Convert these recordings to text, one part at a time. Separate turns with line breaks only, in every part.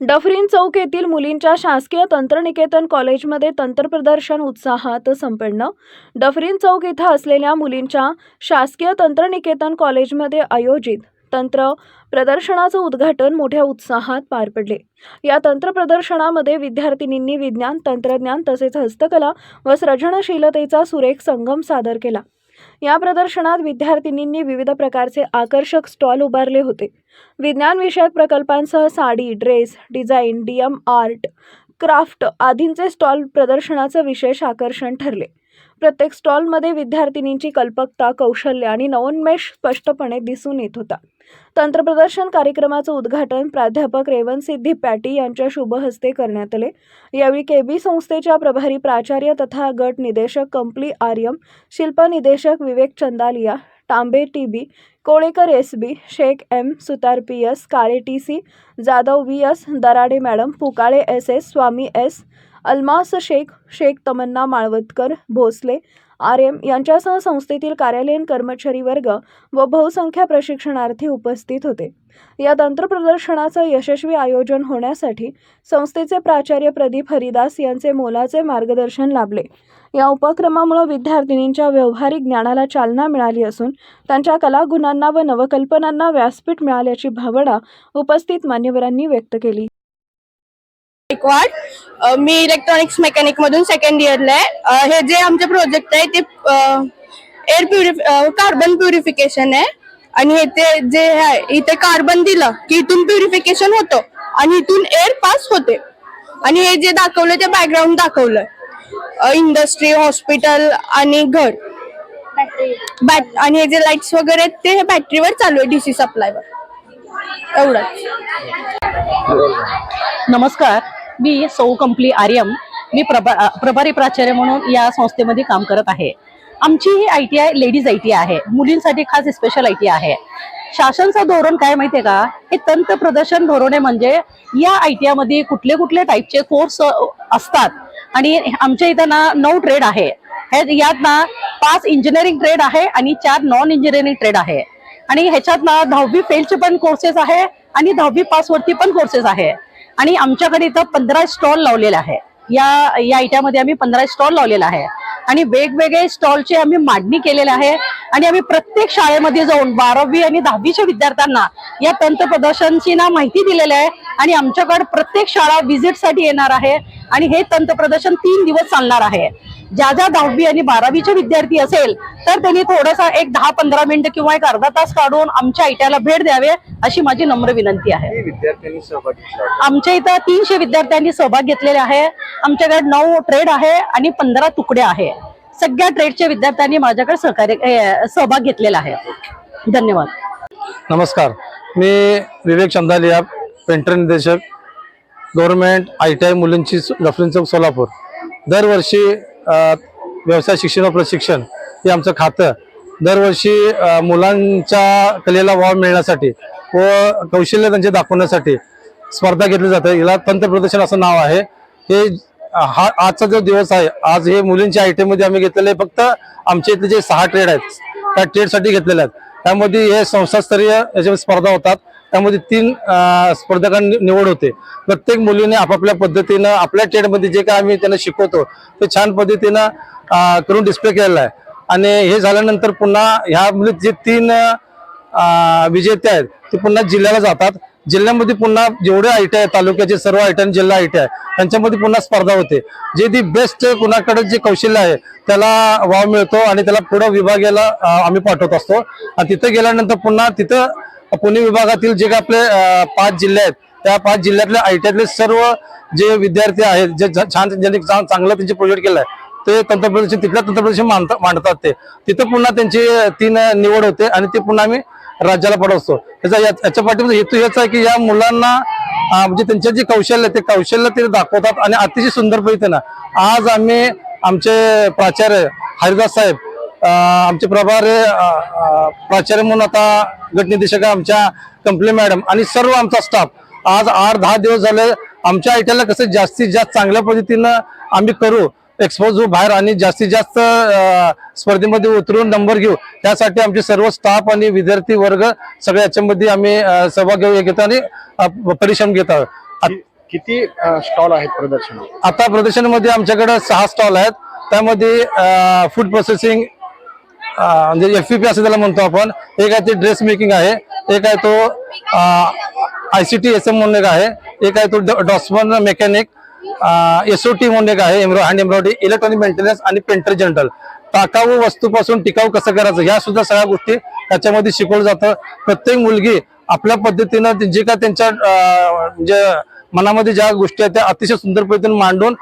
Dufferin चौक येथील मुलींच्या शासकीय तंत्रनिकेतन कॉलेजमध्ये तंत्रप्रदर्शन उत्साहात संपन्न. डफरीन चौक इथं असलेल्या मुलींच्या शासकीय तंत्रनिकेतन कॉलेजमध्ये आयोजित तंत्र प्रदर्शनाचं उद्घाटन मोठ्या उत्साहात पार पडले. या तंत्र प्रदर्शनामध्ये विद्यार्थिनींनी विज्ञान तंत्रज्ञान तसेच हस्तकला व सृजनशीलतेचा सुरेख संगम सादर केला. या प्रदर्शनात विद्यार्थिनींनी विविध प्रकारचे आकर्षक स्टॉल उभारले होते. विज्ञान विषयक प्रकल्पांसह sari dress design DM art craft आदींचे स्टॉल प्रदर्शनाचं विशेष आकर्षण ठरले. प्रत्येक स्टॉलमध्ये विद्यार्थिनींची कल्पकता कौशल्य आणि नवोन्मेष स्पष्टपणे दिसून येत होता. तंत्रप्रदर्शन कार्यक्रमाचं उद्घाटन प्राध्यापक रेवन सिद्धी पॅटी यांच्या शुभहस्ते करण्यात आले. यावेळी केबी संस्थेच्या प्रभारी प्राचार्य तथा गट निदेशक कंपली आर्यम शिल्प निदेशक Vivek Chandaliya Tambe T B Kolekar S B Shaikh M Sutar P S Kale T C Jadhav V S Darade madam Pukale S S Swami S Almas Shaikh Shaikh Tamanna Malvatkar Bhosale R M यांच्यासह संस्थेतील कार्यालयीन कर्मचारी वर्ग व बहुसंख्य प्रशिक्षणार्थी उपस्थित होते. या तंत्र प्रदर्शनाचं यशस्वी आयोजन होण्यासाठी संस्थेचे प्राचार्य प्रदीप हरिदास यांचे मोलाचे मार्गदर्शन लाभले. या उपक्रमामुळे विद्यार्थिनींच्या व्यावहारिक ज्ञानाला चालना मिळाली असून त्यांच्या कलागुणांना व नवकल्पनांना व्यासपीठ मिळाल्याची भावना उपस्थित मान्यवरांनी व्यक्त केली.
गायकवाड मी इलेक्ट्रॉनिक्स मेकॅनिक मधून सेकंड इयरला आहे. हे जे आमचे प्रोजेक्ट आहे ते एअर प्युरिफ कार्बन प्युरिफिकेशन आहे. आणि हे ते जे आहे इथे कार्बन दिलं की इथून प्युरिफिकेशन होतं आणि इथून एअर पास होते. आणि हे जे दाखवलं ते बॅकग्राऊंड दाखवलंय. इंडस्ट्री हॉस्पिटल आणि घर. बॅट आणि हे जे लाईट्स वगैरे आहेत ते बॅटरीवर चालू आहे डीसी सप्लायवर एवढंच.
नमस्कार. मी सौ कंपली आर्यम. मी प्रभा प्रभारी प्राचार्य म्हणून या संस्थेमध्ये काम करत आहे. आमची ही I T I ladies I T I. मुलींसाठी खास स्पेशल आय टी आहे. शासनचं धोरण काय माहितीये का? हे तंत्र प्रदर्शन धोरणे म्हणजे या आय टी आयमध्ये कुठले कुठले टाईपचे कोर्स असतात. आणि आमच्या इथं ना नऊ ट्रेड आहे. हे यात ना पाच इंजिनिअरिंग ट्रेड आहे आणि चार नॉन इंजिनिअरिंग ट्रेड आहे. आणि ह्याच्यात ना दहावी फेलचे पण कोर्सेस आहे आणि दहावी पास वरती पण कोर्सेस आहे. आणि आमच्याकडे इथं पंधरा स्टॉल लावलेला आहे. या या आयट्यामध्ये आम्ही पंधरा स्टॉल लावलेला आहे. आणि वेगवेगळे स्टॉलची आम्ही मांडणी केलेली आहे. आणि आम्ही प्रत्येक शाळेमध्ये जाऊन बारावी आणि दहावीच्या विद्यार्थ्यांना या तंत्र प्रदर्शनची ना माहिती दिलेली आहे. आणि आमच्याकडे प्रत्येक शाळा व्हिजिटसाठी येणार आहे. आणि हे तंत्र प्रदर्शन तीन दिवस चालणार आहे. ज्या ज्या दहावी आणि बारावीचे विद्यार्थी असेल तर त्यांनी थोडासा एक दहा पंधरा मिनिटं किंवा एक अर्धा तास काढून आमच्या आयट्याला भेट द्यावे अशी माझी नम्र विनंती आहे? आमच्या इथं तीनशे विद्यार्थ्यांनी सहभाग घेतलेले आहे. आमच्याकडे नऊ ट्रेड आहे आणि पंधरा तुकडे आहे. सगळ्या ट्रेडच्या विद्यार्थ्यांनी माझ्याकडे सहकार्य सहभाग घेतलेला आहे. धन्यवाद.
नमस्कार. मी विवेक चंदालिया पेंटर निर्देशक गव्हर्नमेंट आय टी आय मुलींची लफरीन चौक सोलापूर. दरवर्षी व्यवसाय शिक्षण व प्रशिक्षण हे आमचं खातं. दरवर्षी मुलांच्या कलेला वाव मिळण्यासाठी व कौशल्य त्यांचे दाखवण्यासाठी स्पर्धा घेतली जाते. याला तंत्र प्रदर्शन असं नाव आहे. हे हा आजचा जो दिवस आहे आज हे मुलींच्या आय टी आयमध्ये आम्ही घेतलेले फक्त आमच्या इथले जे सहा ट्रेड आहेत त्या ट्रेडसाठी घेतलेले आहेत. त्यामध्ये हे संस्थास्तरीय याच्या स्पर्धा होतात. त्यामध्ये तीन स्पर्धकांनी निवड होते. प्रत्येक मुलीने आपापल्या पद्धतीनं आपल्या ट्रेडमध्ये जे काय आम्ही त्यांना शिकवतो ते छान पद्धतीनं करून डिस्प्ले केलेला आहे. आणि हे झाल्यानंतर पुन्हा ह्या मुली जे तीन विजेते आहेत ते पुन्हा जिल्ह्याला जातात. जिल्ह्यामध्ये पुन्हा जेवढे आय टी आहे तालुक्याचे सर्व आय टी आणि जिल्हा आय टी आहे त्यांच्यामध्ये पुन्हा स्पर्धा होते. जे ती बेस्ट कुणाकडे जे कौशल्य आहे त्याला वाव मिळतो आणि त्याला पुढं विभागाला आम्ही पाठवत असतो. आणि तिथं गेल्यानंतर पुन्हा तिथं पुणे विभागातील जे काही आपले पाच जिल्हे आहेत त्या पाच जिल्ह्यातल्या आय टी आयतले सर्व जे विद्यार्थी आहेत जे छान ज्यांनी चांग- चांगलं त्यांचे प्रोजेक्ट आहे ते तंत्रप्रदर्शन तिथल्या तंत्रप्रदर्शन मांडतात ते. तिथं पुन्हा त्यांची तीन निवड होते आणि ते पुन्हा आम्ही राज्याला पडवतो. त्याचा या- याच्या पाठीमध्ये हेतू हेच आहे की या मुलांना म्हणजे त्यांचे जे कौशल्य ते कौशल्य ते दाखवतात आणि अतिशय सुंदर पद्धतीनं. आज आम्ही आमचे प्राचार्य हरिदास साहेब आमचे प्रभारी प्राचार्य म्हणून आता गटनिर्देशक आमच्या कंपनी मॅडम आणि सर्व आमचा स्टाफ. आज आठ दहा दिवस झाले आमच्या आयटीला कसं जास्तीत जास्त चांगल्या पद्धतीनं आम्ही करू. एक्सपोज हो बाहेर आणि जास्तीत जास्त स्पर्धेमध्ये उतरून नंबर घेऊ. त्यासाठी आमचे सर्व स्टाफ आणि विद्यार्थी वर्ग सगळे याच्यामध्ये आम्ही सहभाग घेऊ घेतो आणि परिश्रम घेत आहोत.
किती स्टॉल आहेत प्रदर्शनात?
आता प्रदर्शनामध्ये आमच्याकडे सहा स्टॉल आहेत. त्यामध्ये फूड प्रोसेसिंग म्हणजे एफ पी असं त्याला म्हणतो आपण. एक आहे ते ड्रेस मेकिंग आहे. एक आहे तो I C T S M म्हणून एक आहे. एक आहे तो draughtsman mechanic S O T म्हणून एक आहे एम्ब्रॉ हँड एम्ब्रॉयडरी इलेक्ट्रॉनिक मेंटेनन्स आणि पेंटर जनरल टाकाऊ वस्तूपासून टिकाऊ कसं करायचं ह्या सुद्धा सगळ्या गोष्टी त्याच्यामध्ये शिकवलं जातं. प्रत्येक मुलगी आपल्या पद्धतीनं जे काय त्यांच्या म्हणजे मनामध्ये ज्या गोष्टी आहेत त्या अतिशय सुंदर पद्धतीने मांडून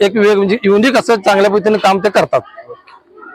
एक वेग म्हणजे युनिक असं चांगल्या पद्धतीने काम ते करतात.